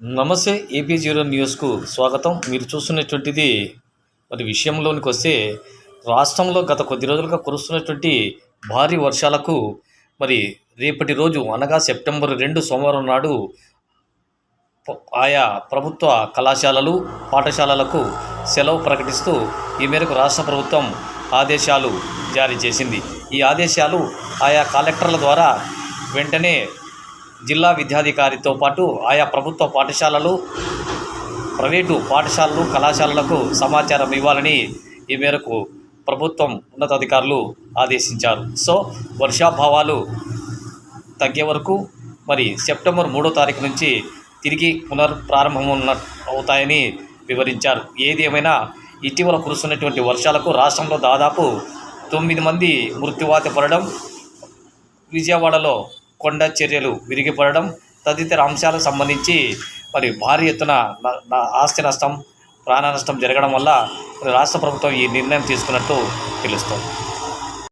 నమస్తే AP zero న్యూస్కు స్వాగతం. మీరు చూస్తున్నటువంటిది మరి విషయంలోనికి వస్తే రాష్ట్రంలో గత కొద్ది రోజులుగా కురుస్తున్నటువంటి భారీ వర్షాలకు మరి రేపటి రోజు అనగా సెప్టెంబర్ రెండు సోమవారం నాడు ఆయా ప్రభుత్వ కళాశాలలు పాఠశాలలకు సెలవు ప్రకటిస్తూ ఈ మేరకు రాష్ట్ర ప్రభుత్వం ఆదేశాలు జారీ చేసింది. ఈ ఆదేశాలు ఆయా కలెక్టర్ల ద్వారా వెంటనే జిల్లా విద్యాధికారితో పాటు ఆయా ప్రభుత్వ పాఠశాలలు ప్రైవేటు పాఠశాలలు కళాశాలలకు సమాచారం ఇవ్వాలని ఈ మేరకు ప్రభుత్వం ఉన్నతాధికారులు ఆదేశించారు. సో వర్షాభావాలు తగ్గే వరకు మరి సెప్టెంబర్ మూడో తారీఖు నుంచి తిరిగి పునర్ప్రారంభం ఉన్న అవుతాయని వివరించారు. ఏది ఏమైనా ఇటీవల కురుస్తున్నటువంటి వర్షాలకు రాష్ట్రంలో దాదాపు తొమ్మిది మంది మృత్యువాత పడడం విజయవాడలో కొండ చర్యలు విరిగిపడడం తదితర అంశాలకు సంబంధించి మరి భారీ ఎత్తున ఆస్తి నష్టం ప్రాణ నష్టం జరగడం వల్ల రాష్ట్ర ప్రభుత్వం ఈ నిర్ణయం తీసుకున్నట్టు తెలుస్తోంది.